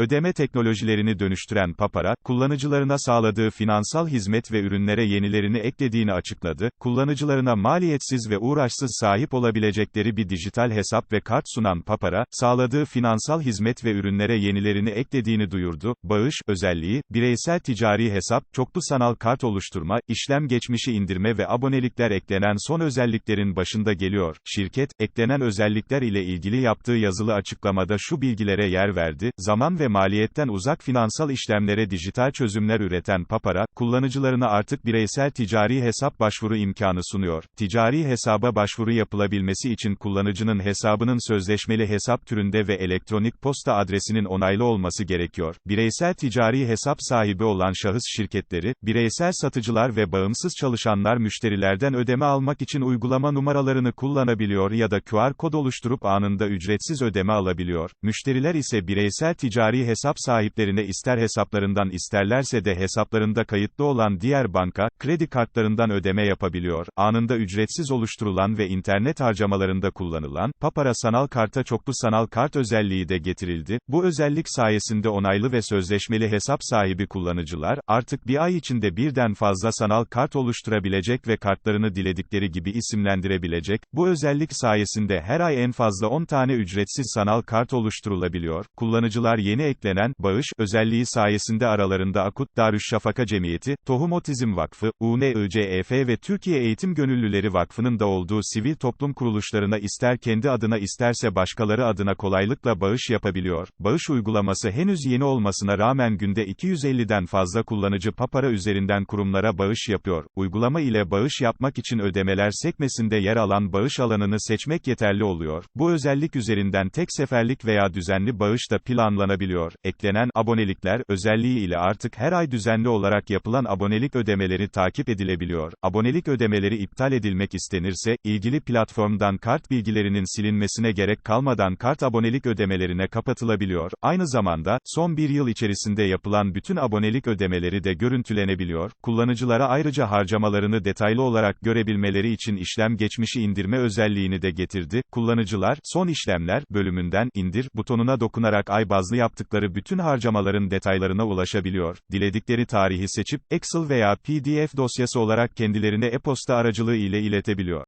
Ödeme teknolojilerini dönüştüren Papara, kullanıcılarına sağladığı finansal hizmet ve ürünlere yenilerini eklediğini açıkladı. Kullanıcılarına maliyetsiz ve uğraşsız sahip olabilecekleri bir dijital hesap ve kart sunan Papara, sağladığı finansal hizmet ve ürünlere yenilerini eklediğini duyurdu. Bağış özelliği, bireysel ticari hesap, çoklu sanal kart oluşturma, işlem geçmişi indirme ve abonelikler eklenen son özelliklerin başında geliyor. Şirket, eklenen özellikler ile ilgili yaptığı yazılı açıklamada şu bilgilere yer verdi. Zaman ve maliyetten uzak finansal işlemlere dijital çözümler üreten Papara, kullanıcılarına artık bireysel ticari hesap başvuru imkanı sunuyor. Ticari hesaba başvuru yapılabilmesi için kullanıcının hesabının sözleşmeli hesap türünde ve elektronik posta adresinin onaylı olması gerekiyor. Bireysel ticari hesap sahibi olan şahıs şirketleri, bireysel satıcılar ve bağımsız çalışanlar müşterilerden ödeme almak için uygulama numaralarını kullanabiliyor ya da QR kod oluşturup anında ücretsiz ödeme alabiliyor. Müşteriler ise bireysel ticari hesap sahiplerine ister hesaplarından isterlerse de hesaplarında kayıtlı olan diğer banka, kredi kartlarından ödeme yapabiliyor. Anında ücretsiz oluşturulan ve internet harcamalarında kullanılan, Papara sanal karta çoklu sanal kart özelliği de getirildi. Bu özellik sayesinde onaylı ve sözleşmeli hesap sahibi kullanıcılar, artık bir ay içinde birden fazla sanal kart oluşturabilecek ve kartlarını diledikleri gibi isimlendirebilecek. Bu özellik sayesinde her ay en fazla 10 tane ücretsiz sanal kart oluşturulabiliyor. Kullanıcılar yeni eklenen, bağış, özelliği sayesinde aralarında Akut, Darüşşafaka Cemiyeti, Tohum Otizm Vakfı, UNICEF ve Türkiye Eğitim Gönüllüleri Vakfı'nın da olduğu sivil toplum kuruluşlarına ister kendi adına isterse başkaları adına kolaylıkla bağış yapabiliyor. Bağış uygulaması henüz yeni olmasına rağmen günde 250'den fazla kullanıcı Papara üzerinden kurumlara bağış yapıyor. Uygulama ile bağış yapmak için ödemeler sekmesinde yer alan bağış alanını seçmek yeterli oluyor. Bu özellik üzerinden tek seferlik veya düzenli bağış da planlanabiliyor. Eklenen abonelikler özelliği ile artık her ay düzenli olarak yapılan abonelik ödemeleri takip edilebiliyor. Abonelik ödemeleri iptal edilmek istenirse, ilgili platformdan kart bilgilerinin silinmesine gerek kalmadan kart abonelik ödemelerine kapatılabiliyor. Aynı zamanda, son bir yıl içerisinde yapılan bütün abonelik ödemeleri de görüntülenebiliyor. Kullanıcılara ayrıca harcamalarını detaylı olarak görebilmeleri için işlem geçmişi indirme özelliğini de getirdi. Kullanıcılar, son işlemler bölümünden indir butonuna dokunarak ay bazlı yaptıkları bütün harcamaların detaylarına ulaşabiliyor. Diledikleri tarihi seçip, Excel veya PDF dosyası olarak kendilerine e-posta aracılığı ile iletebiliyor.